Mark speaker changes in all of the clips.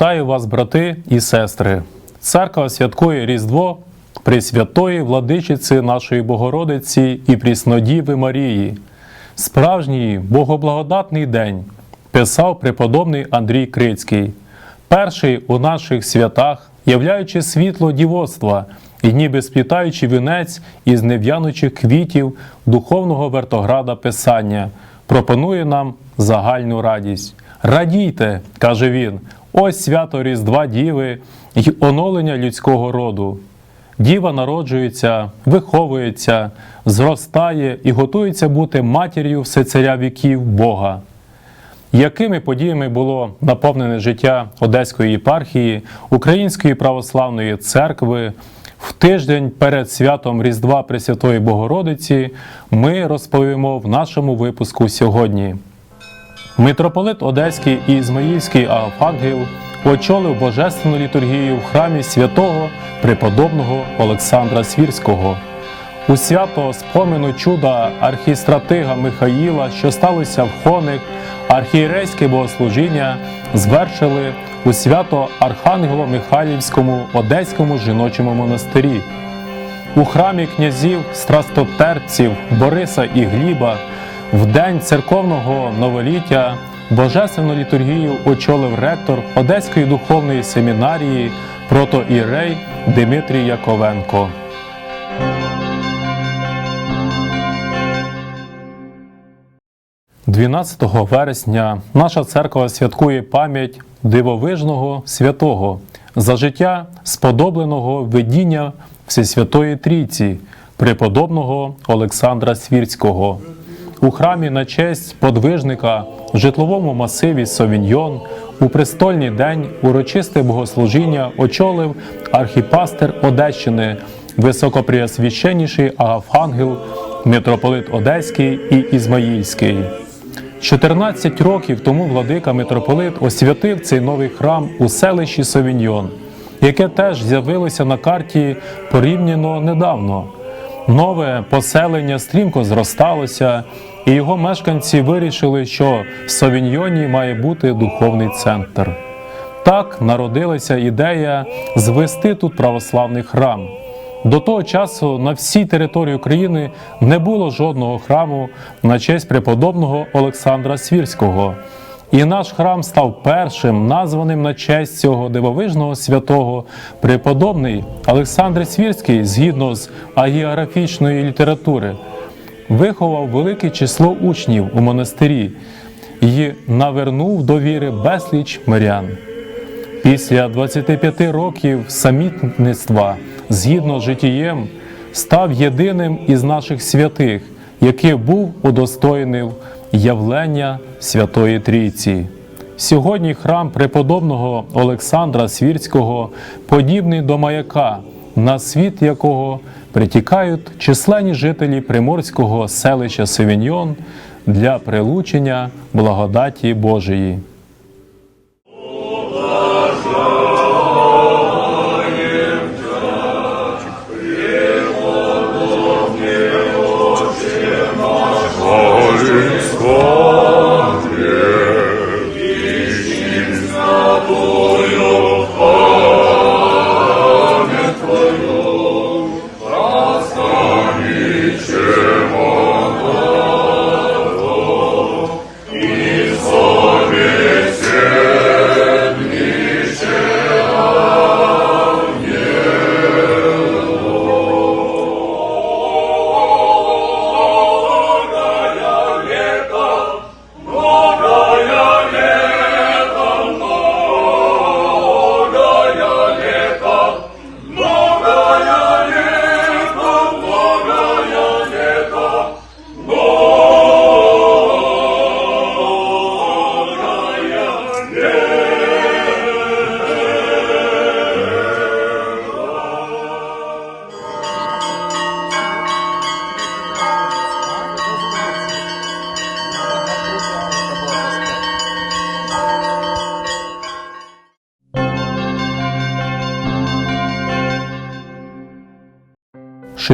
Speaker 1: Вітаю вас, брати і сестри! Церква святкує Різдво Пресвятої владичиці нашої Богородиці і Пріснодіви Марії. Справжній богоблагодатний день писав преподобний Андрій Крицький, перший у наших святах, являючи світло дівоцтва і ніби сплітаючи вінець із нев'янучих квітів духовного вертограда Писання, пропонує нам загальну радість. Радійте, каже він, ось свято Різдва Діви й оновлення людського роду. Діва народжується, виховується, зростає і готується бути матір'ю всецаря віків Бога. Якими подіями було наповнене життя Одеської єпархії Української православної церкви в тиждень перед святом Різдва Пресвятої Богородиці, ми розповімо в нашому випуску сьогодні. Митрополит Одеський і Ізмаїльський Аофангел очолив божественну літургію в храмі святого преподобного Олександра Свірського. У свято спомину чуда архістратига Михаїла, що сталося в Хоник, архієрейське богослужіння звершили у свято Архангело-Михайлівському Одеському жіночому монастирі. У храмі князів страстотерпців Бориса і Гліба в день церковного новоліття божественну літургію очолив ректор Одеської духовної семінарії протоірей Дмитрій Яковенко. 12 вересня наша церква святкує пам'ять дивовижного святого за життя сподобленого видіння Всесвятої Трійці, преподобного Олександра Свірського. У храмі на честь подвижника в житловому масиві Совіньйон у престольний день урочисте богослужіння очолив архіпастер Одещини, високопреосвященніший Агафангел, митрополит Одеський і Ізмаїльський. 14 років тому владика митрополит освятив цей новий храм у селищі Совіньйон, яке теж з'явилося на карті порівняно недавно. Нове поселення стрімко зросталося, і його мешканці вирішили, що в Совіньйоні має бути духовний центр. Так народилася ідея звести тут православний храм. До того часу на всій території України не було жодного храму на честь преподобного Олександра Свірського. І наш храм став першим названим на честь цього дивовижного святого преподобний Олександр Свірський, згідно з агіографічної літератури, виховав велике число учнів у монастирі і навернув до віри безліч мирян. Після 25 років самітництва, згідно з житієм, став єдиним із наших святих, який був удостоєний явлення Святої Трійці. Сьогодні храм преподобного Олександра Свірського подібний до маяка, на світ якого притікають численні жителі приморського селища Севіньйон для прилучення благодаті Божої.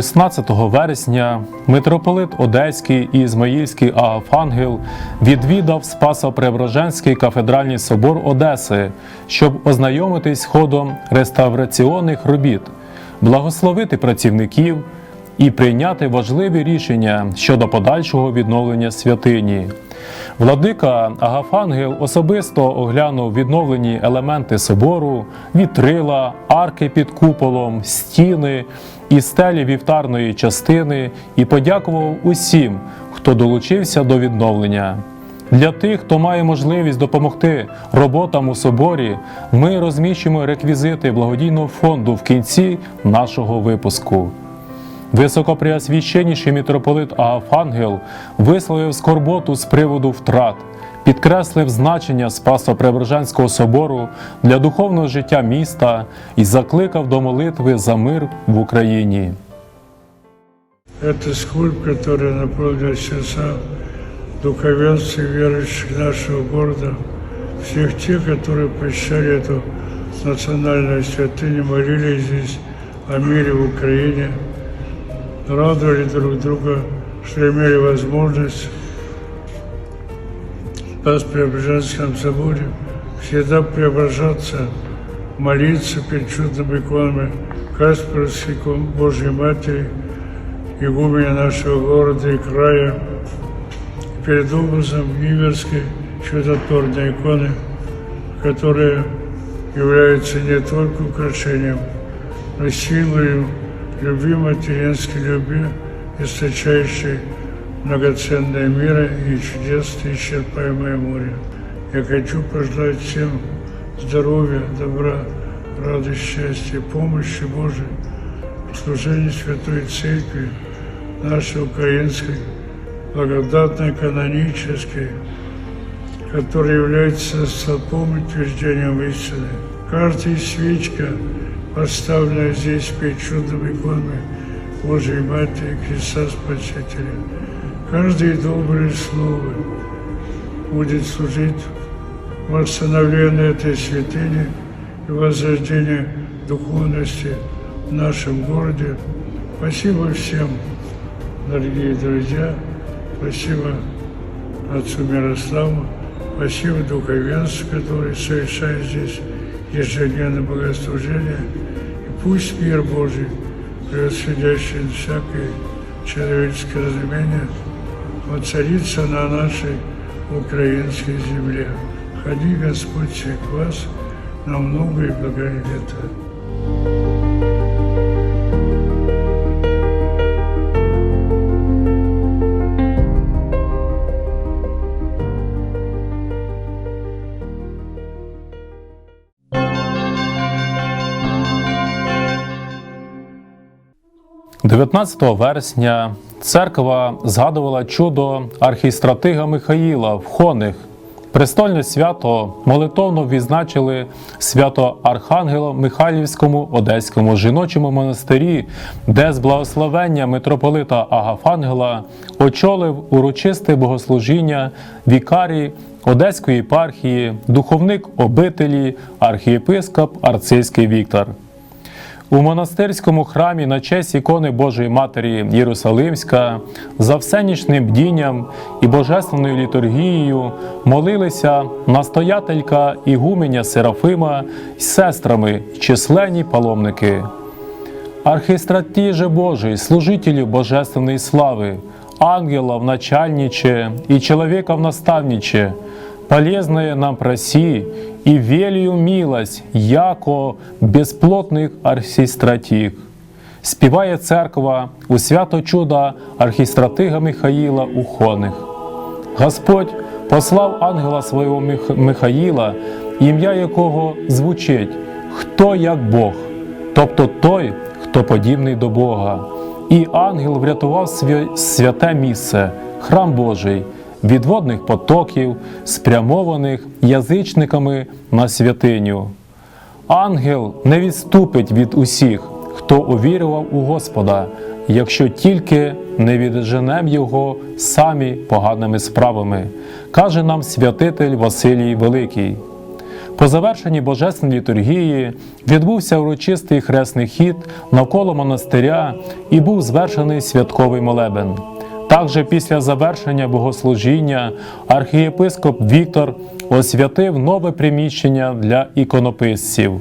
Speaker 1: 16 вересня митрополит Одеський і Ізмаїльський Агафангел відвідав Спасо-Преображенський кафедральний собор Одеси, щоб ознайомитись ходом реставраційних робіт, благословити працівників і прийняти важливі рішення щодо подальшого відновлення святині. Владика Агафангел особисто оглянув відновлені елементи собору, вітрила, арки під куполом, стіни і стелі вівтарної частини і подякував усім, хто долучився до відновлення. Для тих, хто має можливість допомогти роботам у соборі, ми розміщуємо реквізити благодійного фонду в кінці нашого випуску. Високопреосвященніший митрополит Агафангел висловив скорботу з приводу втрат, підкреслив значення Спасо-Преображенського собору для духовного життя міста і закликав до молитви за мир в Україні.
Speaker 2: Это скульп, который наполнил сердца духовенства и верующих нашего города, всех тех, которые посещали эту национальную святыню, молились здесь о мире в Украине, радовали друг друга, что имели возможность в Преображенском соборе всегда преображаться, молиться перед чудными иконами Каспарской икон Божьей Матери, игуменя нашего города и края, перед образом Иверской чудотворной иконы, которая является не только украшением, но силой любви, материнской любви, источающей многоценное мира и чудес, исчерпаемое море. Я хочу пожелать всем здоровья, добра, радости, счастья, помощи Божией в служении Святой Церкви, нашей украинской, благодатной, канонической, которая является столпом и утверждением истины. Каждая свечка, поставленная здесь перед чудом иконами Божьей Матери Христа Спасителя, каждое доброе слово будет служить восстановлению этой святыни и возрождению духовности в нашем городе. Спасибо всем, дорогие друзья. Спасибо отцу Мирославу. Спасибо духовенству, который совершает здесь ежедневное богослужение. И пусть мир Божий, превосходящий всякое человеческое разумение, воцарится на нашей украинской земле. Ходи, Господь, всех вас на много и благая лета.
Speaker 1: – 19 вересня церква згадувала чудо архістратига Михаїла в Хоних. Престольне свято молитовно відзначили свято Архангела Михайлівському Одеському жіночому монастирі, де з благословення митрополита Агафангела очолив урочисте богослужіння вікарій Одеської єпархії, духовник обителі, архієпископ Арцизький Віктор. У монастирському храмі на честь ікони Божої Матері Єрусалимська за всенічним бдінням і божественною літургією молилися настоятелька Ігуменя Серафима з сестрами, численні паломники. Архистратій же Божий, служителю божественної слави, ангелов начальниче и человеков наставниче, полезное нам проси и велию милость, яко безплотних архістратів. Співає церква у свято чуда архістратига Михаїла у Хоних. Господь послав ангела свого Мих- Михаїла, ім'я якого звучить Хто як Бог, тобто той, хто подібний до Бога. І ангел врятував свя- святе місце, храм Божий, від водних потоків, спрямованих язичниками на святиню. Ангел не відступить від усіх, хто увірував у Господа, якщо тільки не відженем його самі поганими справами, каже нам святитель Василій Великий. По завершенні божественної літургії відбувся урочистий хресний хід навколо монастиря і був звершений святковий молебен. Також після завершення богослужіння архієпископ Віктор освятив нове приміщення для іконописців.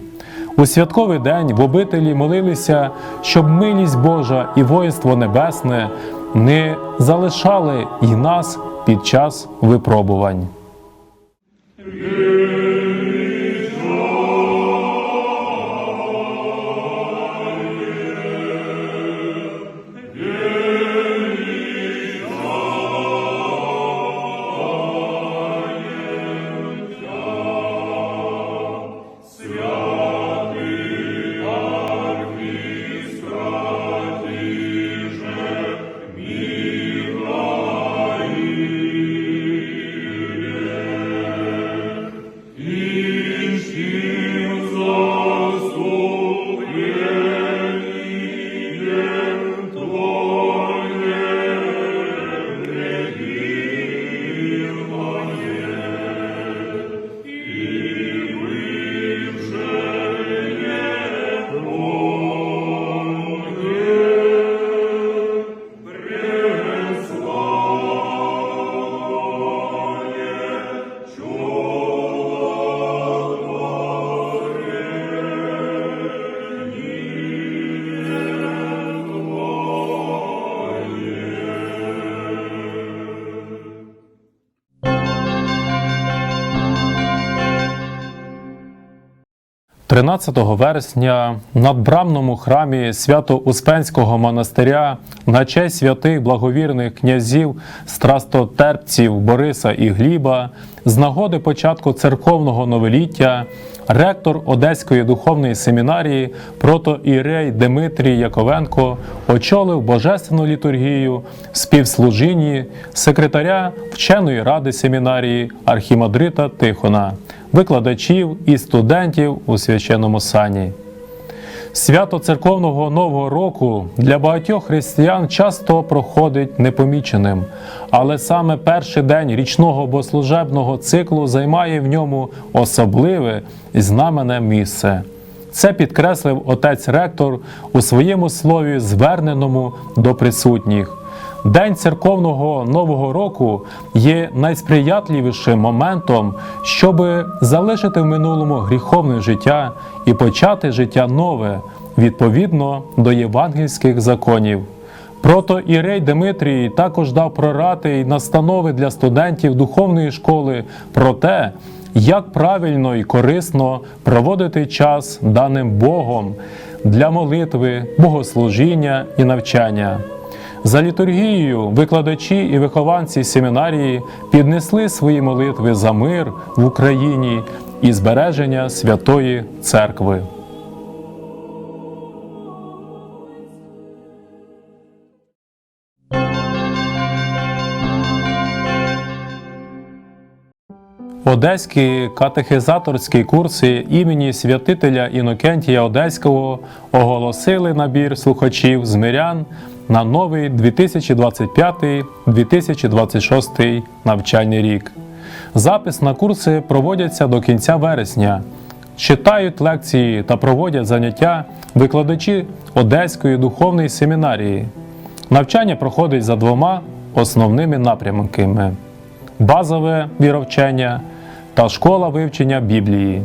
Speaker 1: У святковий день в обителі молилися, щоб милість Божа і воїнство небесне не залишали й нас під час випробувань. – 13 вересня в надбрамному храмі Свято-Успенського монастиря на честь святих благовірних князів страстотерпців Бориса і Гліба з нагоди початку церковного новоліття ректор Одеської духовної семінарії протоірей Дмитрій Яковенко очолив божественну літургію співслужінні секретаря вченої ради семінарії архімандрита Тихона, викладачів і студентів у священному сані. Свято церковного Нового року для багатьох християн часто проходить непоміченим, але саме перший день річного богослужебного циклу займає в ньому особливе і знамене місце. Це підкреслив отець ректор у своєму слові, зверненому до присутніх. День церковного нового року є найсприятливішим моментом, щоб залишити в минулому гріховне життя і почати життя нове відповідно до євангельських законів. Прото Ірей Дмитрій також дав прорати й настанови для студентів духовної школи про те, як правильно і корисно проводити час даним Богом для молитви, богослужіння і навчання. За літургією викладачі і вихованці семінарії піднесли свої молитви за мир в Україні і збереження Святої Церкви. Одеські катехизаторські курси імені святителя Інокентія Одеського оголосили набір слухачів з мирян на новий 2025-2026 навчальний рік. Запис на курси проводяться до кінця вересня. Читають лекції та проводять заняття викладачі Одеської духовної семінарії. Навчання проходить за двома основними напрямками: базове віровчення та школа вивчення Біблії.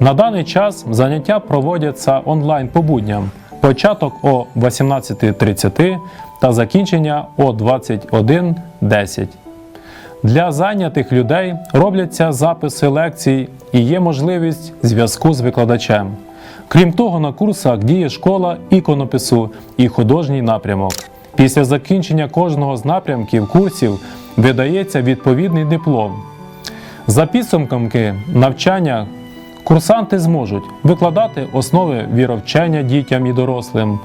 Speaker 1: На даний час заняття проводяться онлайн по будням. Початок о 18.30 та закінчення о 21.10. Для зайнятих людей робляться записи лекцій і є можливість зв'язку з викладачем. Крім того, на курсах діє школа іконопису і художній напрямок. Після закінчення кожного з напрямків курсів видається відповідний диплом. За підсумками навчання курсанти зможуть викладати основи віровчення дітям і дорослим,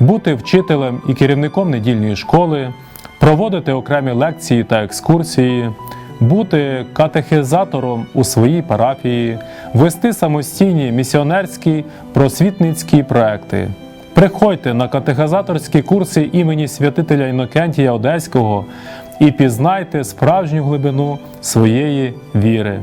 Speaker 1: бути вчителем і керівником недільної школи, проводити окремі лекції та екскурсії, бути катехизатором у своїй парафії, вести самостійні місіонерські просвітницькі проекти. Приходьте на катехизаторські курси імені святителя Інокентія Одеського і пізнайте справжню глибину своєї віри.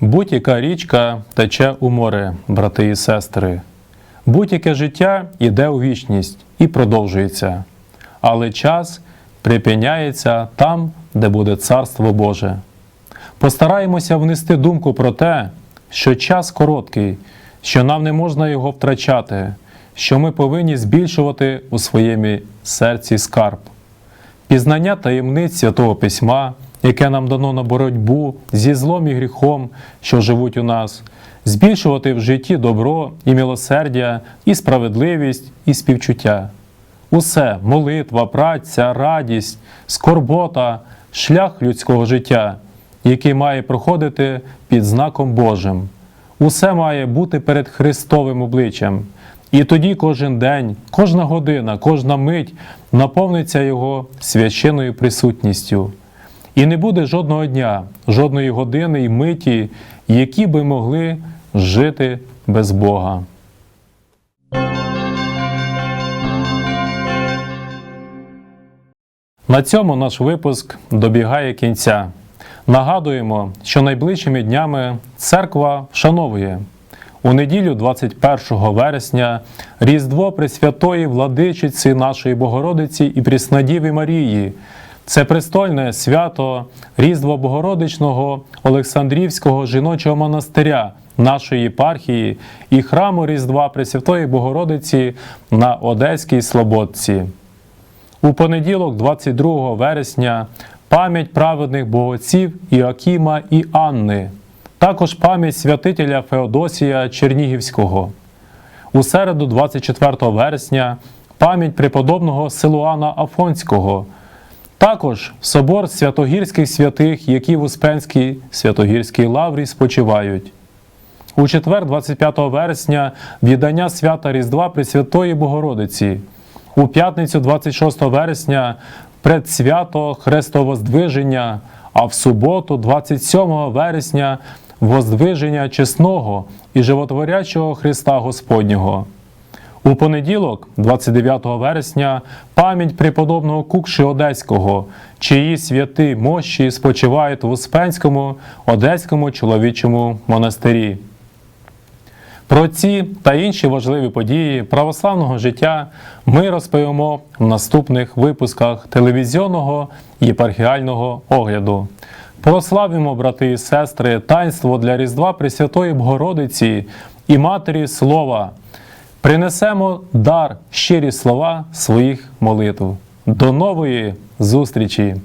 Speaker 1: Будь-яка річка тече у море, брати і сестри. Будь-яке життя йде у вічність і продовжується, але час припиняється там, де буде Царство Боже. Постараємося внести думку про те, що час короткий, що нам не можна його втрачати, що ми повинні збільшувати у своєму серці скарб. Пізнання таємниць Святого Письма, яке нам дано на боротьбу зі злом і гріхом, що живуть у нас, збільшувати в житті добро і милосердя, і справедливість, і співчуття. Усе молитва, праця, радість, скорбота, шлях людського життя, який має проходити під знаком Божим. Усе має бути перед Христовим обличчям. І тоді кожен день, кожна година, кожна мить наповниться Його священною присутністю. І не буде жодного дня, жодної години і миті, які би могли жити без Бога. На цьому наш випуск добігає кінця. Нагадуємо, що найближчими днями церква вшановує у неділю 21 вересня Різдво Пресвятої Владичиці нашої Богородиці і Пріснадіви Марії. Це престольне свято Різдва Богородичного Олександрівського жіночого монастиря нашої єпархії і храму Різдва Пресвятої Богородиці на Одеській Слободці. У понеділок, 22 вересня, пам'ять праведних богоців Іакіма і Анни, також пам'ять святителя Феодосія Чернігівського. У середу, 24 вересня, пам'ять преподобного Силуана Афонського. Також собор святогірських святих, які в Успенській Святогірській лаврі спочивають. У четвер, 25 вересня, віддання свята Різдва Пресвятої Богородиці. У п'ятницю, 26 вересня, предсвято Хрестовоздвиження, а в суботу, 27 вересня, Воздвиження чесного і животворячого Христа Господнього. У понеділок, 29 вересня, пам'ять преподобного Кукши Одеського, чиї святи мощі спочивають в Успенському Одеському чоловічому монастирі. Про ці та інші важливі події православного життя ми розповімо в наступних випусках телевізійного єпархіального огляду. Прославимо, брати і сестри, таїнство для Різдва Пресвятої Богородиці і Матері Слова. Принесемо дар щирі слова своїх молитв. До нової зустрічі!